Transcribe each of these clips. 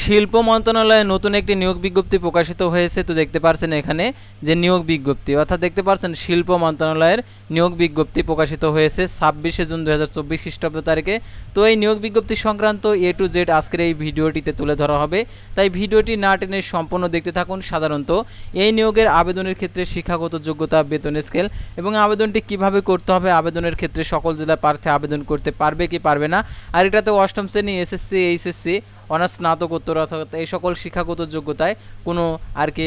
শিল্প মন্ত্রণালয়ে নতুন একটি নিয়োগ বিজ্ঞপ্তি প্রকাশিত হয়েছে। তো দেখতে পারছেন এখানে যে নিয়োগ বিজ্ঞপ্তি, অর্থাৎ দেখতে পারছেন শিল্প মন্ত্রণালয়ের নিয়োগ বিজ্ঞপ্তি প্রকাশিত হয়েছে ছাব্বিশে জুন দু হাজার চব্বিশ খ্রিস্টাব্দ তারিখে। তো এই নিয়োগ বিজ্ঞপ্তি সংক্রান্ত এ টু জেড আজকের এই ভিডিওটিতে তুলে ধরা হবে। তাই ভিডিওটি না টেনে সম্পূর্ণ দেখতে থাকুন। সাধারণত এই নিয়োগের আবেদনের ক্ষেত্রে শিক্ষাগত যোগ্যতা, বেতন স্কেল এবং আবেদনটি কীভাবে করতে হবে, আবেদনের ক্ষেত্রে সকল জেলার প্রার্থী আবেদন করতে পারবে কি পারবে না। আর এটাতে অষ্টম শ্রেণি, এসএসসি, এইচএসসি অনার্স স্নাতকোত্তর অর্থাৎ এই সকল শিক্ষাগত যোগ্যতায় কোনো আর কি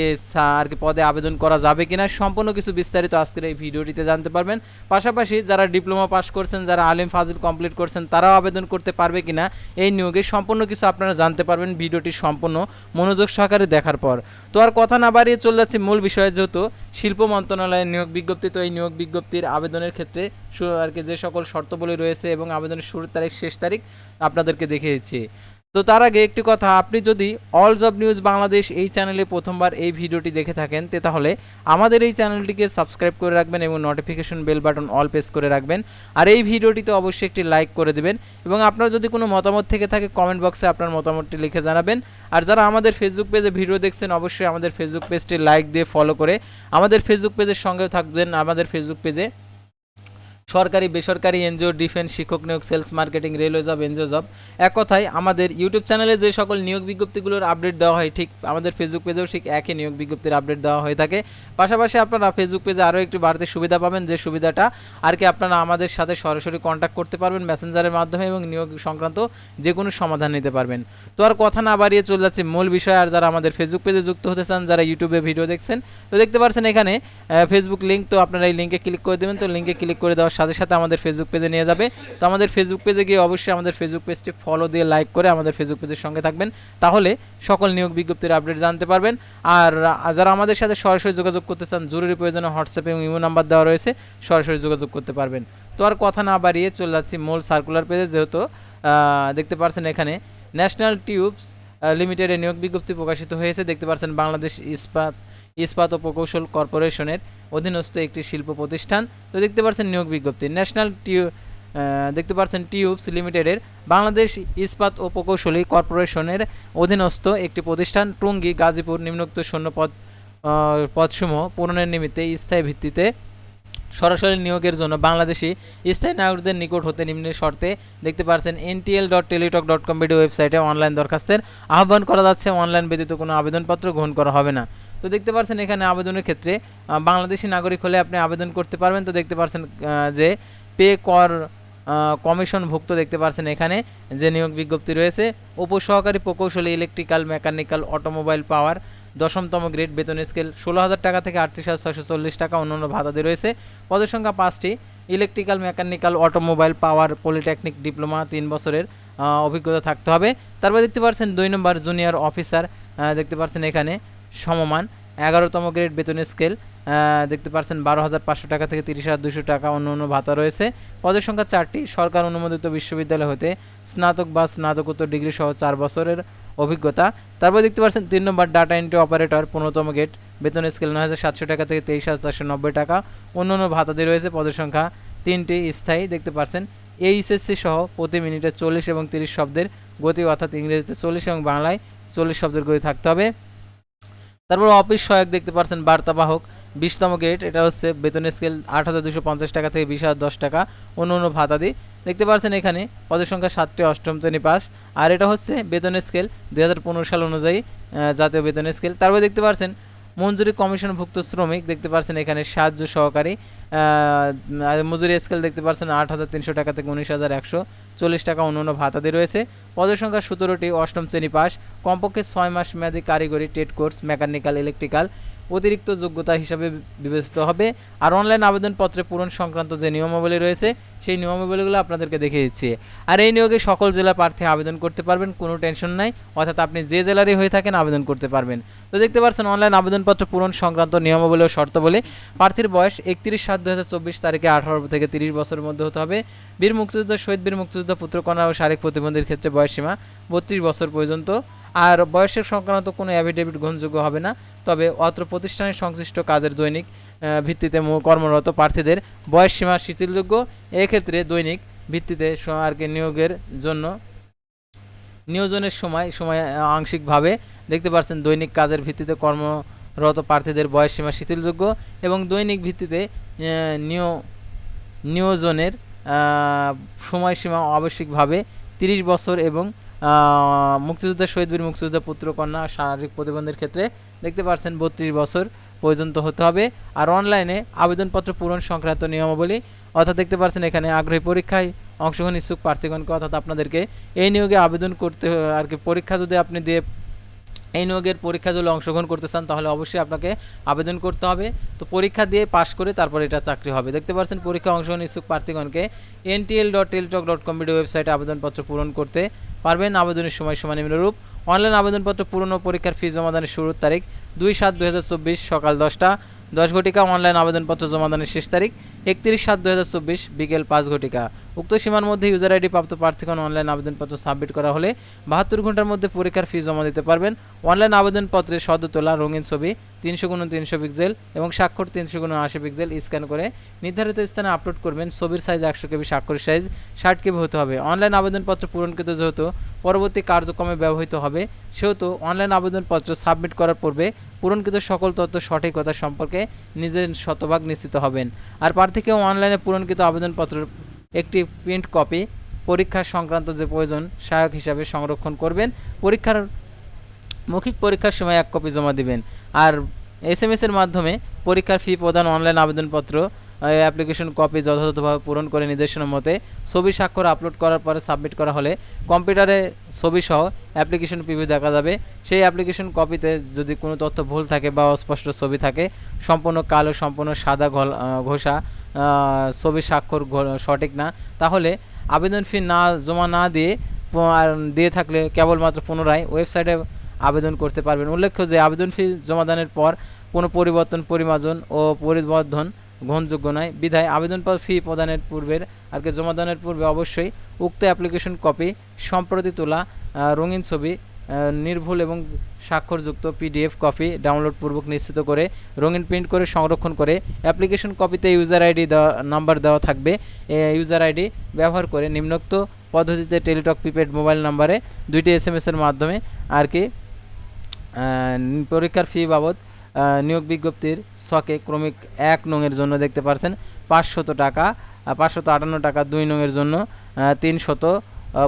আর কি পদে আবেদন করা যাবে কিনা সম্পূর্ণ কিছু বিস্তারিত আজকের এই ভিডিওটিতে জানতে পারবেন। পাশাপাশি যারা ডিপ্লোমা পাস করছেন, যারা আলিম ফাজিল কমপ্লিট করছেন, তারাও আবেদন করতে পারবে কিনা এই নিয়োগে সম্পূর্ণ কিছু আপনারা জানতে পারবেন ভিডিওটি সম্পূর্ণ মনোযোগ সহকারে দেখার পর। তো আর কথা না বাড়িয়ে চলে যাচ্ছে মূল বিষয়ে, যেহেতু শিল্প মন্ত্রণালয়ের নিয়োগ বিজ্ঞপ্তি, তো এই নিয়োগ বিজ্ঞপ্তির আবেদনের ক্ষেত্রে আর কি যে সকল শর্তাবলী রয়েছে এবং আবেদনের শুরুর তারিখ, শেষ তারিখ আপনাদেরকে দেখিয়েছি। তো তার আগে একটি কথা, আপনি যদি অল জব নিউজ বাংলাদেশ এই চ্যানেলে প্রথমবার এই ভিডিওটি দেখে থাকেন, তে তাহলে আমাদের এই চ্যানেলটিকে সাবস্ক্রাইব করে রাখবেন এবং notification bell button all press করে রাখবেন। আর এই ভিডিওটিতে অবশ্যই একটি লাইক করে দেবেন এবং আপনার যদি কোনো মতামত থেকে থাকে কমেন্ট বক্সে আপনার মতামতটি লিখে জানাবেন। আর যারা আমাদের ফেসবুক পেজে ভিডিও দেখছেন, অবশ্যই আমাদের ফেসবুক পেজটি লাইক দিয়ে ফলো করে আমাদের ফেসবুক পেজের সঙ্গেও থাকবেন, আমাদের ফেসবুক পেজে সরকারি, বেসরকারি এনজিও, ডিফেন্স, শিক্ষক নিয়োগ, sales marketing, railway job, NGO job. এক কথায় আমাদের ইউটিউব চ্যানেলে যে সকল নিয়োগ বিজ্ঞপ্তিগুলোর আপডেট দেওয়া হয়, ঠিক আমাদের ফেসবুক পেজেও ঠিক একই নিয়োগ বিজ্ঞপ্তির আপডেট দেওয়া হয়ে থাকে। পাশাপাশি আপনারা ফেসবুক পেজে আরও একটি বাড়তি সুবিধা পাবেন, যে সুবিধাটা আর কি আপনারা আমাদের সাথে সরাসরি কন্ট্যাক্ট করতে পারবেন মেসেঞ্জারের মাধ্যমে এবং নিয়োগ সংক্রান্ত যে কোনো সমাধান নিতে পারবেন। তো আর কথা না বাড়িয়ে চলে যাচ্ছে মূল বিষয়, আর যারা আমাদের ফেসবুক পেজে যুক্ত হতে চান, যারা ইউটিউবে ভিডিও দেখছেন, তো দেখতে পারছেন এখানে ফেসবুক লিঙ্ক তো আপনারা এই লিঙ্কে ক্লিক করে দেবেন। তো লিঙ্কে ক্লিক করে দেওয়ার সাথে সাথে আমাদের ফেসবুক পেজে নিয়ে যাবে। তো আমাদের ফেসবুক পেজে গিয়ে অবশ্যই আমাদের ফেসবুক পেজটি ফলো দিয়ে লাইক করে আমাদের ফেসবুক পেজের সঙ্গে থাকবেন। তাহলে সকল নিয়োগ বিজ্ঞপ্তির আপডেট জানতে পারবেন। আর যারা আমাদের সাথে সরাসরি যোগাযোগ করতে চান, জরুরি প্রয়োজনে হোয়াটসঅ্যাপ এবং ইমো নাম্বার দেওয়া রয়েছে, সরাসরি যোগাযোগ করতে পারবেন। তো আর কথা না বাড়িয়ে চলে যাচ্ছি মূল সার্কুলার পেজে যেহেতু দেখতে পাচ্ছেন এখানে ন্যাশনাল টিউবস লিমিটেডের নিয়োগ বিজ্ঞপ্তি প্রকাশিত হয়েছে। দেখতে পাচ্ছেন বাংলাদেশ ইস্পাত ইস্পাত ও প্রকৌশল কর্পোরেশনের অধীনস্থ একটি শিল্প প্রতিষ্ঠান। তো দেখতে পাচ্ছেন নিয়োগ বিজ্ঞপ্তি। ন্যাশনাল টিউ দেখতে পাচ্ছেন টিউবস লিমিটেডের বাংলাদেশ ইস্পাত ও প্রকৌশলী কর্পোরেশনের অধীনস্থ একটি প্রতিষ্ঠান টুঙ্গি গাজীপুর নিম্নোক্ত শূন্য পদ আহ, পদসমূহ পূরণের নিমিত্তে স্থায়ী ভিত্তিতে সরাসরি নিয়োগের জন্য বাংলাদেশি স্থায়ী নাগরিকদের নিকট হতে নিম্ন শর্তে দেখতে পাচ্ছেন NTL dot Teletalk dot com video ওয়েবসাইটে অনলাইন দরখাস্তের আহ্বান করা যাচ্ছে। অনলাইন ব্যতীত কোনো আবেদনপত্র গ্রহণ করা হবে না। তো দেখতে পাচ্ছেন এখানে আবেদনের ক্ষেত্রে বাংলাদেশি নাগরিক হলে আপনি আবেদন করতে পারবেন। তো দেখতে পাচ্ছেন যে পে কর কমিশনভুক্ত দেখতে পাচ্ছেন এখানে যে নিয়োগ বিজ্ঞপ্তি রয়েছে। উপসহকারী প্রকৌশলী, ইলেকট্রিক্যাল, মেকানিক্যাল, অটোমোবাইল পাওয়ার, দশমতম গ্রেড বেতন স্কেল, ষোলো হাজার টাকা থেকে আটত্রিশ হাজার ছয়শো চল্লিশ টাকা অন্যান্য ভাতাদি রয়েছে। পদের সংখ্যা পাঁচটি, electrical, mechanical, automobile, power, polytechnic, diploma, তিন বছরের অভিজ্ঞতা থাকতে হবে। তারপর দেখতে পাচ্ছেন দুই নম্বর জুনিয়র অফিসার দেখতে পাচ্ছেন এখানে সমমান, এগারোতম গ্রেড বেতনের স্কেল দেখতে পাচ্ছেন বারো হাজার পাঁচশো টাকা থেকে তিরিশ হাজার দুশো টাকা অন্য অন্য ভাতা রয়েছে। পদের সংখ্যা চারটি, সরকার অনুমোদিত বিশ্ববিদ্যালয় হতে স্নাতক বা স্নাতকোত্তর ডিগ্রি সহ চার বছরের অভিজ্ঞতা। তারপর দেখতে পাচ্ছেন তিন নম্বর ডাটা এন্ট্রি অপারেটর, পনেরোতম গেট বেতন স্কেল নয় হাজার সাতশো টাকা থেকে তেইশ হাজার চারশো নব্বই টাকা, অন্য অন্য ভাতাদি রয়েছে, পদের সংখ্যা তিনটি স্থায়ী। দেখতে পাচ্ছেন এইচএসসি সহ প্রতি মিনিটে চল্লিশ এবং তিরিশ শব্দের গতি, অর্থাৎ ইংরেজিতে চল্লিশ এবং বাংলায় চল্লিশ শব্দের গতি থাকতে হবে। তারপর অফিস সহায়ক দেখতে পাচ্ছেন বার্তাবাহক। বিশতম গ্রেড, এটা হচ্ছে বেতন স্কেল আট হাজার দুশো পঞ্চাশ টাকা থেকে বিশ হাজার দশ টাকা, অন্য অন্য ভাতাদি দেখতে পাচ্ছেন এখানে পদের সংখ্যা সাতটি, অষ্টম শ্রেণি পাস। আর এটা হচ্ছে বেতন স্কেল দুই হাজার পনেরো সাল অনুযায়ী জাতীয় বেতন স্কেল তারপর দেখতে পাচ্ছেন মঞ্জুরি কমিশনভুক্ত শ্রমিক, দেখতে পাচ্ছেন এখানে সাহায্য সহকারী। মজুরি স্কেল দেখতে পাচ্ছেন আট হাজার তিনশো টাকা থেকে উনিশ হাজার একশো চল্লিশ টাকা অন্যান্য অন্য ভাতাদি রয়েছে। পদের সংখ্যা সতেরোটি, অষ্টম শ্রেণি পাস। কমপক্ষে ছয় মাস মেয়াদী কারিগরি টেট কোর্স, মেকানিক্যাল, ইলেকট্রিক্যাল। অতিরিক্ত যোগ্যতা হিসাবে বিবেচিত হবে। আর অনলাইন আবেদনপত্রে পূরণ সংক্রান্ত যে নিয়মাবলী রয়েছে, সেই নিয়মাবলীগুলো আপনাদেরকে দেখিয়ে দিচ্ছি। আর এই নিয়োগে সকল জেলা প্রার্থী আবেদন করতে পারবেন, কোনো টেনশন নাই। অর্থাৎ আপনি যে জেলারই হয়ে থাকেন আবেদন করতে পারবেন। তো দেখতে পাচ্ছেন অনলাইন আবেদনপত্র পূরণ সংক্রান্ত নিয়মাবলী ও শর্তাবলী। প্রার্থীর বয়স একত্রিশ সাত দু তারিখে আঠারো থেকে তিরিশ বছরের মধ্যে হতে হবে। বীর মুক্তিযুদ্ধ, শহীদ বীর মুক্তিযুদ্ধ, পুত্রকন্যা ও শারীরিক প্রতিবন্ধীর ক্ষেত্রে বয়সসীমা বত্রিশ বছর পর্যন্ত। আর বয়সের সংক্রান্ত কোনো অ্যাফিডেভিট গ্রহণযোগ্য হবে না, তবে অত্র প্রতিষ্ঠানের সংশ্লিষ্ট কাজের দৈনিক ভিত্তিতে কর্মরত প্রার্থীদের বয়স সীমা শিথিলযোগ্য। এক্ষেত্রে দৈনিক ভিত্তিতে আর কি নিয়োগের জন্য নিয়োজনের সময় সময় আংশিকভাবে দেখতে পাচ্ছেন দৈনিক কাজের ভিত্তিতে কর্মরত প্রার্থীদের বয়স সীমা শিথিলযোগ্য এবং দৈনিক ভিত্তিতে নিয়, নিয়োজনের সময়সীমা আবশ্যিকভাবে তিরিশ বছর এবং মুক্তিযোদ্ধা শহীদ বীর, মুক্তিযোদ্ধা পুত্র কন্যা শারীরিক প্রতিবন্ধের ক্ষেত্রে দেখতে পাচ্ছেন বত্রিশ বছর পর্যন্ত হতে হবে। আর অনলাইনে আবেদনপত্র পূরণ সংক্রান্ত নিয়মাবলী, অর্থাৎ দেখতে পাচ্ছেন এখানে আগ্রহী পরীক্ষায় অংশগ্রহণ ইচ্ছুক প্রার্থীগণকে, অর্থাৎ আপনাদেরকে এই নিয়োগে আবেদন করতে আর কি পরীক্ষা যদি আপনি দিয়ে এই নিয়োগের পরীক্ষা যদি অংশগ্রহণ করতে চান, তাহলে অবশ্যই আপনাকে আবেদন করতে হবে। তো পরীক্ষা দিয়ে পাশ করে তারপর এটা চাকরি হবে। দেখতে পাচ্ছেন পরীক্ষা অংশগ্রহণ ইচ্ছুক প্রার্থীগণকে NTL dot Teletalk dot com video ওয়েবসাইটে আবেদনপত্র পূরণ করতে পারবেন আবেদনের সময় সময় নিম্নরূপ অনলাইন আবেদনপত্র পূরণ পরীক্ষার ফি জমাদানের শুরুর তারিখ দুই সাত চব্বিশ সকাল দশটা। দশ ঘটিকা অনলাইন আবেদনপত্র জমাদানের শেষ তারিখ একত্রিশ সাত দুই হাজার চব্বিশ, বিকেল পাঁচ ঘটিকা। উক্ত সীমার মধ্যে ইউজার আইডি প্রাপ্ত প্রার্থীগণ অনলাইন আবেদনপত্র সাবমিট করা হলে বাহাত্তর ঘণ্টার মধ্যে পরীক্ষার ফি জমা দিতে পারবেন। অনলাইন আবেদনপত্রে সদ্য তোলা রঙিন ছবি, তিনশো গুণ তিনশো পিক্সেল এবং স্বাক্ষর তিনশো গুণ আশি পিক্সেল স্ক্যান করে নির্ধারিত স্থানে আপলোড করবেন। ছবির সাইজ একশো কেবি, স্বাক্ষরের সাইজ ষাট কেবি হতে হবে। অনলাইন আবেদনপত্র পূরণকৃত যেহেতু পরবর্তী কার্যক্রমে ব্যবহৃত হবে, সেহেতু অনলাইন আবেদনপত্র সাবমিট করার পূর্বে পূরণকৃত সকল তথ্য সঠিকতা সম্পর্কে নিজের শতভাগ নিশ্চিত হবেন। আর প্রার্থীকেও অনলাইনে পূরণকৃত আবেদনপত্র একটি প্রিন্ট কপি পরীক্ষা সংক্রান্ত যে প্রয়োজন, সহায়ক হিসাবে সংরক্ষণ করবেন। পরীক্ষার, মৌখিক পরীক্ষার সময় এক কপি জমা দিবেন। আর এস এম এসের মাধ্যমে পরীক্ষার ফি প্রদান অনলাইন আবেদনপত্র অ্যাপ্লিকেশন কপি যথাযথভাবে পূরণ করে নির্দেশনা মতে ছবি স্বাক্ষর আপলোড করার পরে সাবমিট করা হলে কম্পিউটারে ছবি সহ অ্যাপ্লিকেশন পিভি দেখা যাবে। সেই অ্যাপ্লিকেশন কপিতে যদি কোনো তথ্য ভুল থাকে বা অস্পষ্ট ছবি থাকে, সম্পূর্ণ কালো, সম্পূর্ণ সাদা ঘষা ছবি স্বাক্ষর সঠিক না, তাহলে আবেদন ফি না, জমা না দিয়ে দিয়ে থাকলে কেবলমাত্র পুনরায় ওয়েবসাইটে আবেদন করতে পারবেন। উল্লেখ্য যে আবেদন ফি জমাদানের পর কোনো পরিবর্তন, পরিমার্জন ও পরিবর্ধন গ্রহণযোগ্য নয়। বিধায় আবেদন ফি প্রদানের পূর্বের আর কি জমাদানের পূর্বে অবশ্যই উক্ত অ্যাপ্লিকেশন কপি, সম্প্রতি তোলা রঙিন ছবি নির্ভুল এবং স্বাক্ষরযুক্ত পিডিএফ কপি ডাউনলোড পূর্বক নিশ্চিত করে, রঙিন প্রিন্ট করে সংরক্ষণ করে, অ্যাপ্লিকেশন কপিতে ইউজার আইডি দেওয়া, নাম্বার দেওয়া থাকবে। ইউজার আইডি ব্যবহার করে নিম্নোক্ত পদ্ধতিতে টেলিটক প্রিপেড মোবাইল নাম্বারে দুইটি এস এম মাধ্যমে আর কি পরীক্ষার ফি বাবদ নিয়োগ বিজ্ঞপ্তির ছকে ক্রমিক এক নংয়ের জন্য দেখতে পারছেন, পাঁচশত টাকা পাঁচশত আটান্ন টাকা দুই নংয়ের জন্য তিনশত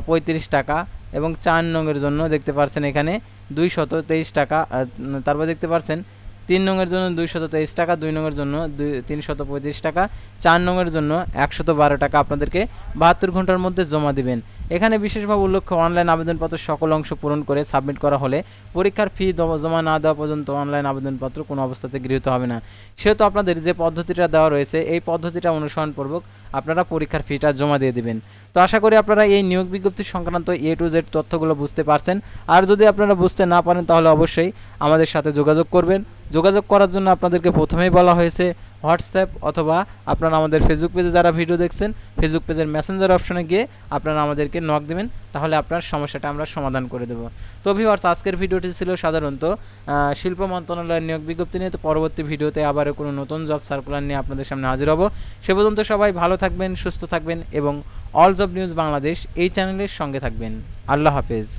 পঁয়ত্রিশ টাকা এবং চার নংয়ের জন্য দেখতে পারছেন এখানে দুইশত তেইশ টাকা তারপর দেখতে পারছেন তিন নংয়ের জন্য দুইশত তেইশ টাকা, দুই নংয়ের জন্য দুই, তিনশত পঁয়ত্রিশ টাকা, চার নংয়ের জন্য একশত বারো টাকা আপনাদেরকে বাহাত্তর ঘণ্টার মধ্যে জমা দিবেন। এখানে বিশেষভাবে উল্লেখ্য, অনলাইন আবেদনপত্র সকল অংশ পূরণ করে সাবমিট করা হলে পরীক্ষার ফি জমা না দেওয়া পর্যন্ত অনলাইন আবেদনপত্র কোনো অবস্থাতে গৃহীত হবে না। সেহেতু আপনাদের যে পদ্ধতিটা দেওয়া রয়েছে, এই পদ্ধতিটা অনুসরণপূর্বক আপনারা পরীক্ষার ফিটা জমা দিয়ে দিবেন। তো আশা করি আপনারা এই নিয়োগ বিজ্ঞপ্তি সংক্রান্ত এ টু জেড তথ্যগুলো বুঝতে পারছেন। আর যদি আপনারা বুঝতে না পারেন, তাহলে অবশ্যই আমাদের সাথে যোগাযোগ করবেন। যোগাযোগ করার জন্য আপনাদেরকে প্রথমেই বলা হয়েছে, হোয়াটসঅ্যাপ অথবা আপনারা আমাদের ফেসবুক পেজে যারা ভিডিও দেখছেন ফেসবুক পেজের মেসেঞ্জার অপশনে গিয়ে আপনারা আমাদেরকে নক দেবেন, তাহলে আপনার সমস্যাটা আমরা সমাধান করে দেবো। তো ভিওয়ার্স আজকের ভিডিওটি ছিল সাধারণত শিল্প মন্ত্রণালয়ের নিয়োগ বিজ্ঞপ্তি নিয়ে। তো পরবর্তী ভিডিওতে আবারও কোনো নতুন জব সার্কুলার নিয়ে আপনাদের সামনে হাজির হব। সে পর্যন্ত সবাই ভালো থাকবেন, সুস্থ থাকবেন এবং অল অব নিউজ বাংলাদেশ এই চ্যানেলের সঙ্গে থাকবেন। আল্লাহ হাফেজ।